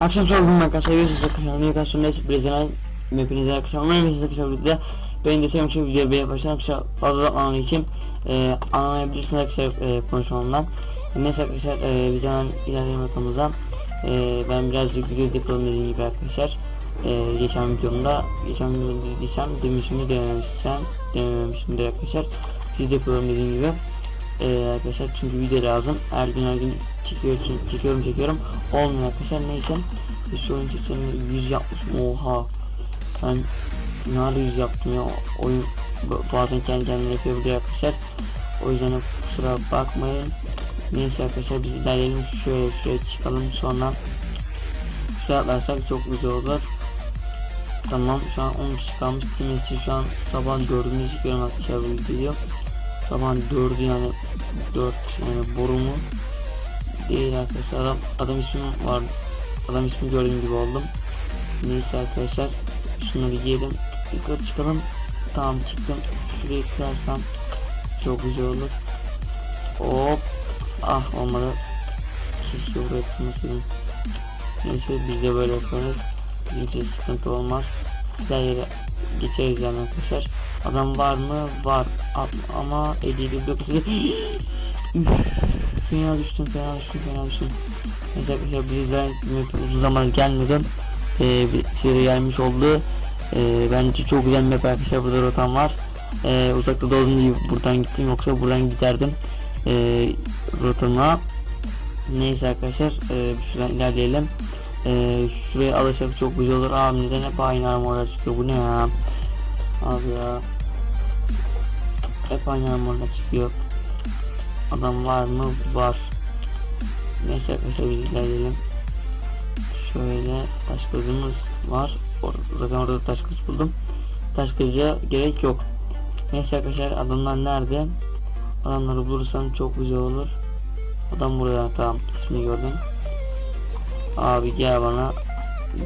Akşam sorgun arkadaşlar görüşürüz arkadaşlar. Sonra Brezilya'nın hepinize arkadaşlar. Umarım siz arkadaşlar videoda benim de sevmişim videoyu beğenip başlayın arkadaşlar. Fazla zamanlı için e, anlayabilirsiniz arkadaşlar e, konuşmamdan. Neyse arkadaşlar e, biz hemen ilerleyelim. E, ben birazcık video yapalım dediğim gibi arkadaşlar. E, geçen videomda, geçen videomda dediysem demişim de dememişsem dememişim de arkadaşlar. Siz de yapalım dediğim gibi. E, arkadaşlar çünkü video lazım. Her gün her gün çekiyorum çekiyorum çekiyorum. Olmuyor arkadaşlar neyse. Bir oyun çekeceğim 100 yapmışım oha. Ben ne ara 100 yaptım ya oyun bazen kendi kendine yapabiliyor arkadaşlar. O yüzden kusura bakmayın. Neyse arkadaşlar biz ilerleyelim şöyle şöyle çıkalım sonra şuraya atlarsak çok güzel olur. Tamam şu an 10 kişi kalmış kimisi şu an sabah 4'ünü çıkıyorum arkadaşlar bu video. Sabah 4'ü yani 4 yani borumu değil arkadaşlar adam, adam ismi var. Adam ismi gördüğüm gibi oldum. Neyse arkadaşlar şunları giyelim yukarı çıkalım. Tamam çıktım. Şurayı kırarsam çok güzel olur. Hop. Ah olmadı. Keşke buraya kırmasaydım neyse biz de böyle yaparız. Bizim için sıkıntı olmaz. Güzel yere geçeriz yani arkadaşlar. Adam var mı? Var. Ama 57 blok Üf, fena düştüm fena düştüm fena düştüm Neyse arkadaşlar bizden uzun zaman gelmedi ee, bir seri gelmiş oldu. Ee, bence çok güzel map arkadaşlar burada rotam var. Ee, uzakta doğduğum gibi buradan gittim yoksa buradan giderdim. Ee, rotama. Neyse arkadaşlar ee, şuradan ilerleyelim. Ee, şuraya alırsak çok güzel olur. Abi neden hep aynı armorlar çıkıyor? Bu ne ya? Abi ya. Hep aynı armorlar çıkıyor Adam var mı? Var. Neyse arkadaşlar biz ilerleyelim. Şöyle taş kılıcımız var. Orada, zaten orada taş kılıç buldum. Taş kılıca gerek yok. Neyse arkadaşlar adamlar nerede? Adamları bulursam çok güzel olur. Adam buraya tamam ismini gördüm. Abi gel bana.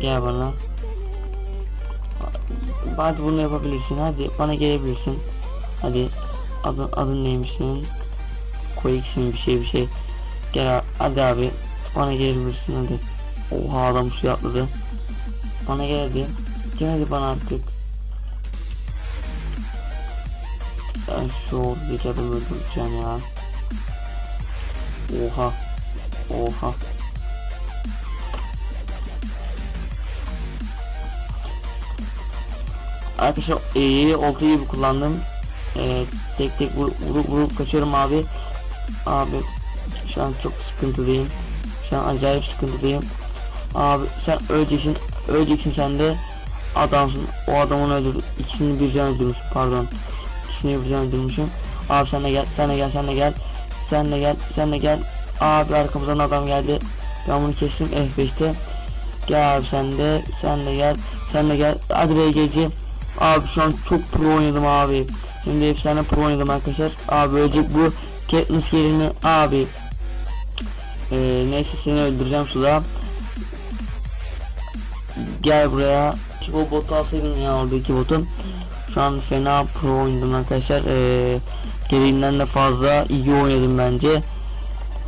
Gel bana. Hadi bunu yapabilirsin. Hadi bana gelebilirsin. Hadi adın, adın neymiş senin? İkisini bir şey bir şey. Gel hadi abi. Bana gelebilirsin hadi. Oha adam suya atladı. Bana gel hadi. Gel hadi bana artık. Ben şu oradaki adamı öldüreceğim ya. Oha. Oha. Arkadaşlar iyi olta gibi kullandım. Ee, tek tek vur- vurup vurup kaçıyorum abi. Abi şu an çok sıkıntıdayım. Şu an acayip sıkıntıdayım. Abi sen öleceksin. Öleceksin sen de. Adamsın. O adamın öldürdü. İkisini birden öldürmüş. Pardon. İkisini birden öldürmüşüm. Abi sen de gel. Sen de gel. Sen de gel. Sen de gel. Sen de gel. Abi arkamızdan adam geldi. Ben bunu kestim F5'te. Gel abi sen de. Sen de gel. Sen de gel. Hadi BGC. Abi şu an çok pro oynadım abi. Şimdi efsane pro oynadım arkadaşlar. Abi ölecek bu. Katniss gelini abi. Ee, neyse seni öldüreceğim suda. Gel buraya. O botu alsaydım ya oradaki botu. Şu an fena pro oynadım arkadaşlar. Ee, gereğinden de fazla iyi oynadım bence.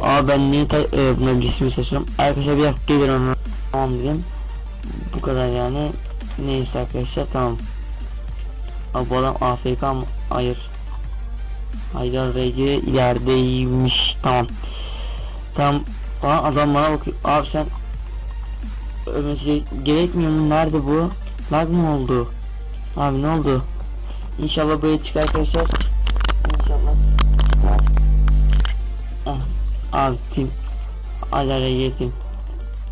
Aa ben niye ta e, buna bir ismi seçiyorum. Arkadaşlar bir dakika gelirim. Tamam dedim. Bu kadar yani. Neyse arkadaşlar tamam. Abi bu adam AFK mı? Hayır. Haydar RG ilerideymiş. Tamam. Tamam. Aa, adam bana bakıyor. Abi sen ölmesi gere- gerekmiyor mu? Nerede bu? Lag mı oldu? Abi ne oldu? İnşallah buraya çıkar arkadaşlar. İnşallah çıkar. Ah, abi tim. Haydar RG tim.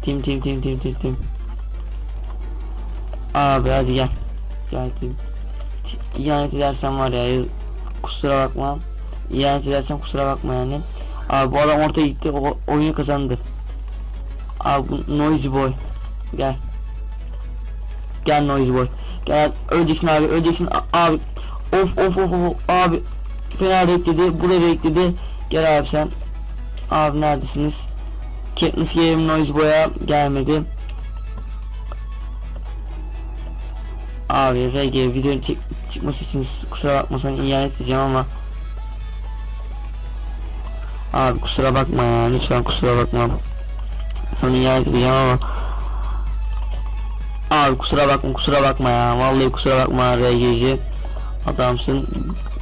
Tim tim tim tim tim tim. Abi hadi gel. Gel tim. İhanet edersen var ya kusura bakma. İhanet edersen kusura bakma yani. Abi bu adam ortaya gitti o oyunu kazandı. Abi bu Noisy Boy. Gel. Gel Noisy Boy. Gel öleceksin abi öleceksin abi. Of of of of abi. Fena bekledi. Burada bekledi. Gel abi sen. Abi neredesiniz? Katniss gelelim Noisy Boy'a gelmedi. Abi RG video çek çıkması için kusura bakmasan ihanet edeceğim ama Abi kusura bakma ya lütfen kusura bakma Sana ihanet edeceğim ama Abi kusura bakma kusura bakma ya. Vallahi kusura bakma RGC. Adamsın.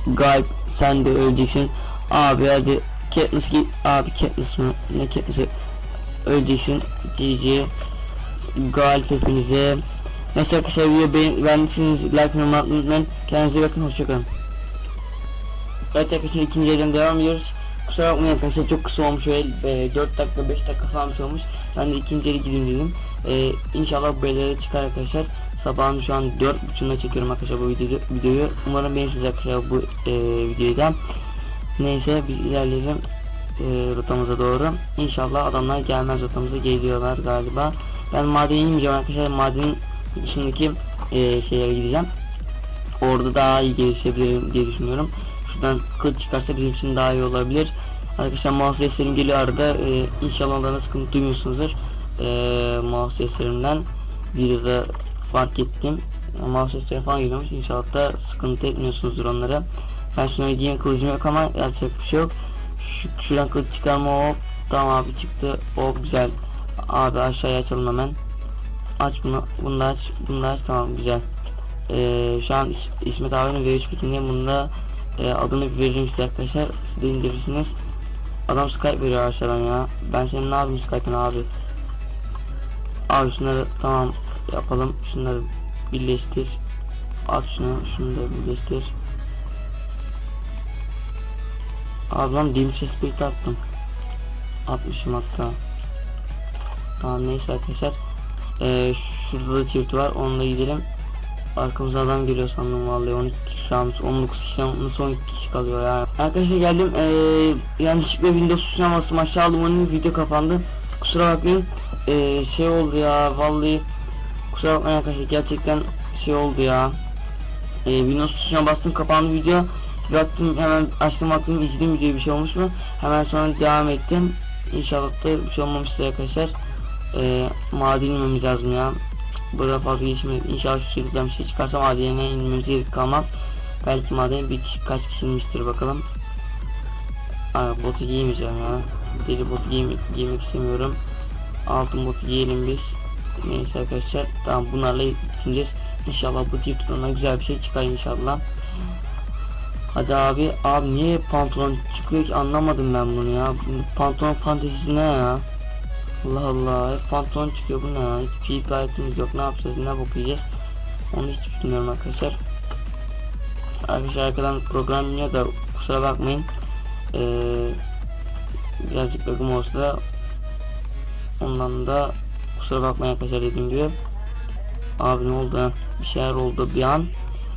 Galip sen de öleceksin. Abi hadi Katniss git. Abi Katniss mı? Ne Katniss'i? Öleceksin. GG. Galip hepinize. Neyse arkadaşlar video beğen beğendiyseniz like ve unutmayın. Kendinize bakın hoşçakalın. Evet arkadaşlar ikinci elden devam ediyoruz. Kusura bakmayın arkadaşlar çok kısa olmuş öyle e, 4 dakika 5 dakika falan şey olmuş. Ben de ikinci eli gideyim dedim. E, inşallah bu ellere çıkar arkadaşlar. Sabahın şu an 4.30'da çekiyorum arkadaşlar bu videoyu. videoyu. Umarım beğenirsiniz arkadaşlar bu e, videoyu da. Neyse biz ilerleyelim e, rotamıza doğru. İnşallah adamlar gelmez rotamıza geliyorlar galiba. Ben madene inmeyeceğim arkadaşlar. Madenin dışındaki e, şeylere gideceğim. Orada daha iyi gelişebilirim diye düşünüyorum. Şuradan kılıç çıkarsa bizim için daha iyi olabilir. Arkadaşlar mouse seslerim geliyor arada. Ee, inşallah onlardan sıkıntı duymuyorsunuzdur. Ee, mouse seslerimden videoda fark ettim. Mouse sesleri falan geliyormuş. İnşallah da sıkıntı etmiyorsunuzdur onlara. Ben şuna gideyim kılıcım yok ama yapacak bir şey yok. Şu, şuradan kılıç çıkarma hop. Tamam abi çıktı. Hop güzel. Abi aşağıya açalım hemen. Aç bunu. Bunu da aç. Bunu da aç. Tamam güzel. Ee, şu an İs- İsmet abinin V3 pikindeyim. Bunda e, adını veririm size arkadaşlar. Siz de indirirsiniz. Adam Skype veriyor aşağıdan ya. Ben senin ne yapayım Skype'ını abi. Abi şunları tamam yapalım. Şunları birleştir. At şunu. Şunu da birleştir. Abi lan dim ses birlikte attım. Atmışım hatta. Tamam neyse arkadaşlar. Ee, şurada da çift var. Onunla gidelim. Arkamıza adam geliyor sandım vallahi 12 kişi almış 19 kişiden nasıl 12 kişi kalıyor ya? Arkadaşlar geldim ee, yanlışlıkla Windows tuşuna bastım aşağı aldım onun video kapandı. Kusura bakmayın ee, şey oldu ya vallahi Kusura bakmayın arkadaşlar gerçekten şey oldu ya. Ee, Windows tuşuna bastım kapandı video. Baktım hemen açtım baktım izledim videoyu bir şey olmuş mu? Hemen sonra devam ettim. İnşallah da bir şey olmamıştır arkadaşlar. Ee, Maden lazım ya Burada fazla geçmedik. İnşallah şu seriden bir şey çıkarsa madene inmemize gerek kalmaz. Belki maden bir kişi kaç kişi inmiştir bakalım. Aa, botu giymeyeceğim ya. Deli botu giyme, giymek istemiyorum. Altın botu giyelim biz. Neyse arkadaşlar. Tamam bunlarla bitireceğiz. İnşallah bu tip turuna güzel bir şey çıkar inşallah. Hadi abi. Abi niye pantolon çıkıyor ki anlamadım ben bunu ya. Pantolon fantezisi ne ya? Allah Allah pantolon çıkıyor bu ne? Hiç PvP itemimiz yok ne yapacağız ne bakacağız? Onu hiç bilmiyorum arkadaşlar. Arkadaşlar arkadan program iniyor da kusura bakmayın. Ee, birazcık bug'ım olsa da ondan da kusura bakmayın arkadaşlar dediğim gibi. Abi ne oldu bir şeyler oldu bir an.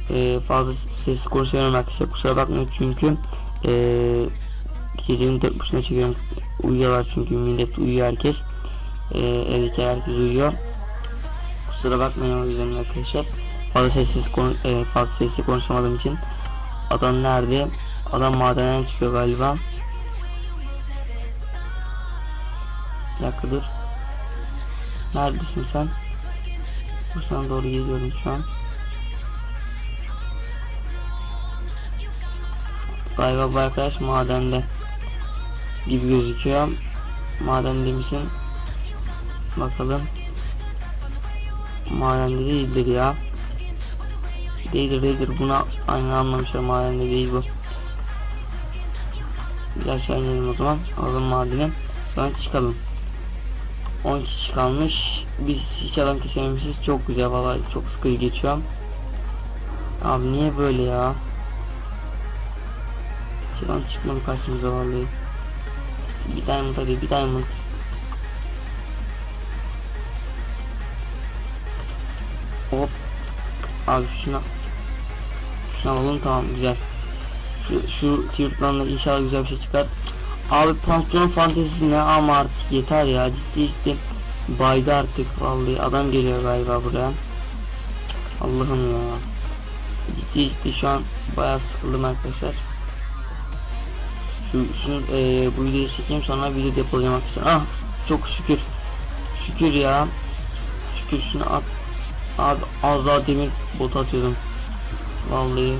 Ee, fazla ses konuşuyorum arkadaşlar kusura bakmayın çünkü ee, gecenin dört buçuğuna çekiyorum uyuyorlar çünkü millet uyuyor herkes ee, evdeki herkes uyuyor. Kusura bakmayın o yüzden arkadaşlar. Fazla sessiz konu e, fazla sesli konuşamadığım için adam nerede? Adam madenden çıkıyor galiba. Bir dakika dur. Neredesin sen? Bu sana doğru geliyorum şu an. Galiba bu arkadaş madende gibi gözüküyor. Madende misin? Bakalım. Madende değildir ya. Değildir değildir buna aynı anlamışlar madende değil bu. Biz aşağı inelim o zaman. Alalım madeni. Sonra çıkalım. 10 kişi kalmış. Biz hiç adam kesememişiz. Çok güzel vallahi çok sıkıcı geçiyor. Abi niye böyle ya? Hiç adam çıkmadı karşımıza vallahi. Bir diamond hadi bir diamond. Hop. Abi şuna. Şunu alalım tamam güzel. Şu, şu tier'dan inşallah güzel bir şey çıkar. Abi pantolon fantezisi ne ama artık yeter ya ciddi ciddi. Baydı artık vallahi adam geliyor galiba buraya. Allah'ım ya. Ciddi ciddi şu an bayağı sıkıldım arkadaşlar. Şunu e, bu videoyu çekeyim sonra video depolayacağım arkadaşlar. Ah çok şükür. Şükür ya. Şükür şunu at. Abi az daha demir bot atıyordum. Vallahi.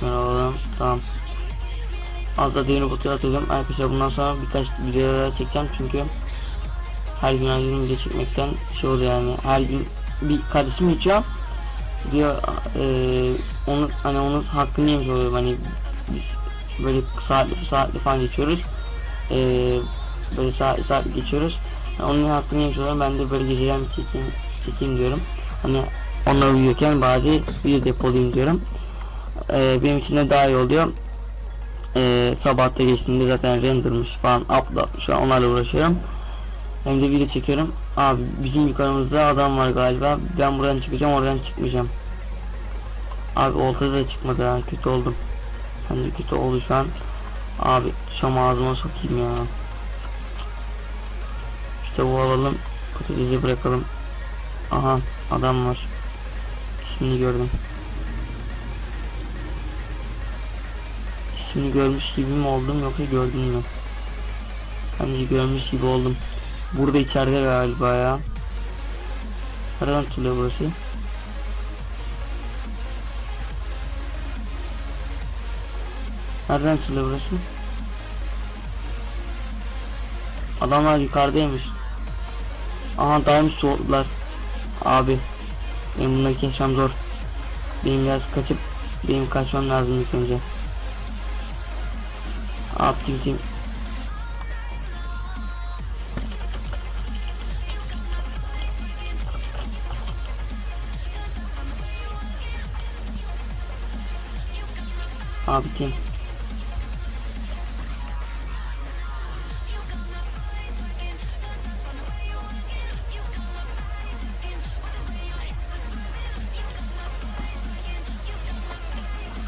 Şunu alalım. Tamam. Az daha demir botu atıyordum. Arkadaşlar bundan sonra birkaç videolar çekeceğim çünkü her gün her gün video çekmekten şey oluyor yani her gün bir kardeşim geçiyor diyor eee onu hani onun hakkını yemiş oluyor hani biz böyle saatli saatli falan geçiyoruz. Eee böyle saat saat geçiyoruz. Yani onun hakkını oluyorum ben de böyle geceden çekeyim, çekeyim diyorum. Hani onlar uyuyorken bari video depolayayım diyorum. Eee benim için de daha iyi oluyor. Eee sabahta geçtiğinde zaten rendermış falan upload şu an onlarla uğraşıyorum. Hem de video çekiyorum. Abi bizim yukarımızda adam var galiba. Ben buradan çıkacağım oradan çıkmayacağım. Abi oltada da çıkmadı ha. Kötü oldum ben de kötü oldu şu an abi şam ağzıma sokayım ya. İşte bu alalım. Patatesi bırakalım. Aha adam var. İsmini gördüm. İsmini görmüş gibi mi oldum yoksa gördün mü? Bence görmüş gibi oldum. Burada içeride galiba ya. Nereden açılıyor burası Nereden açılıyor burası? Adamlar yukarıdaymış. Aha daim soğuttular. Abi. Benim bunları kesmem zor. Benim biraz kaçıp benim kaçmam lazım ilk önce. Abi tim tim. Abi tim.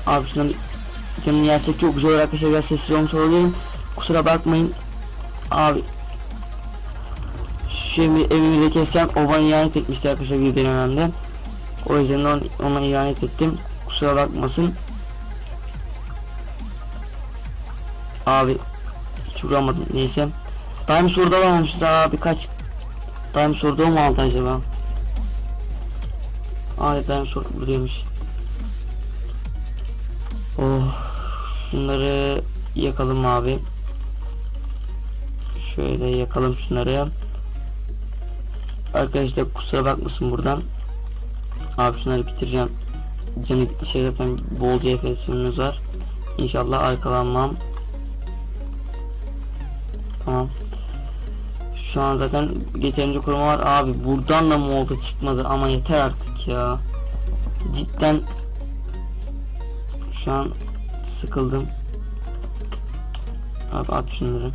Abi şundan canını yersek çok güzel arkadaşlar biraz sessiz olmuş olabilirim. Kusura bakmayın. Abi Şimdi evimi de keseceğim. O bana ihanet etmişti arkadaşlar bir dönemde. O yüzden on, ona ihanet ettim. Kusura bakmasın. Abi hiç vuramadım neyse. Time soruda varmışız abi kaç Time soruda mı aldı acaba? Aa time soru buradaymış. Oh şunları yakalım abi. Şöyle yakalım şunları. Arkadaşlar kusura bakmasın buradan. Abi şunları bitireceğim. Canı şey zaten bolca efektimiz var. İnşallah arkalanmam. Tamam. Şu an zaten yeterince koruma var. Abi buradan da mı oldu çıkmadı ama yeter artık ya. Cidden şu an sıkıldım. Abi at şunları.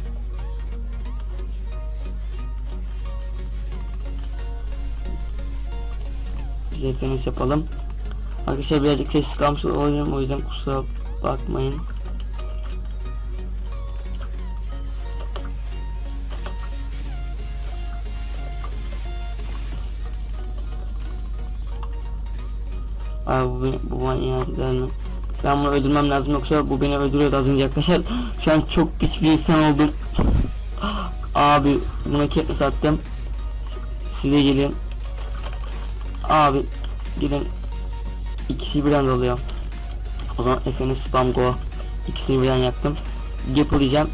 Biz efendim yapalım. Arkadaşlar birazcık sessiz kalmış olabilirim o yüzden kusura bakmayın. Abi bu, bu bana mi? Ben bunu öldürmem lazım yoksa bu beni öldürüyordu az önce arkadaşlar. Şu an çok pis bir insan oldum. Abi buna ketme sattım. Size gelin. Abi gelin. İkisi birden doluyor. O zaman Efe'nin spam go. İkisini birden yaktım. Yapılacağım.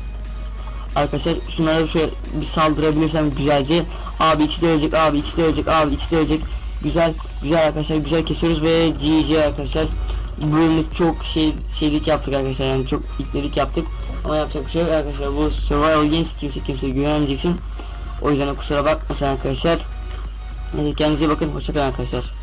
Arkadaşlar şunlara şöyle bir saldırabilirsem güzelce. Abi ikisi de ölecek, abi ikisi de ölecek, abi ikisi de ölecek. Güzel, güzel arkadaşlar, güzel kesiyoruz ve GG arkadaşlar. Bu bölümde çok şey şeylik yaptık arkadaşlar yani çok itlerik yaptık. Ama yapacak bir şey yok arkadaşlar. Bu survival games kimse kimseye güvenmeyeceksin. O yüzden kusura bakmasın arkadaşlar. Neyse kendinize bakın. Hoşçakalın arkadaşlar.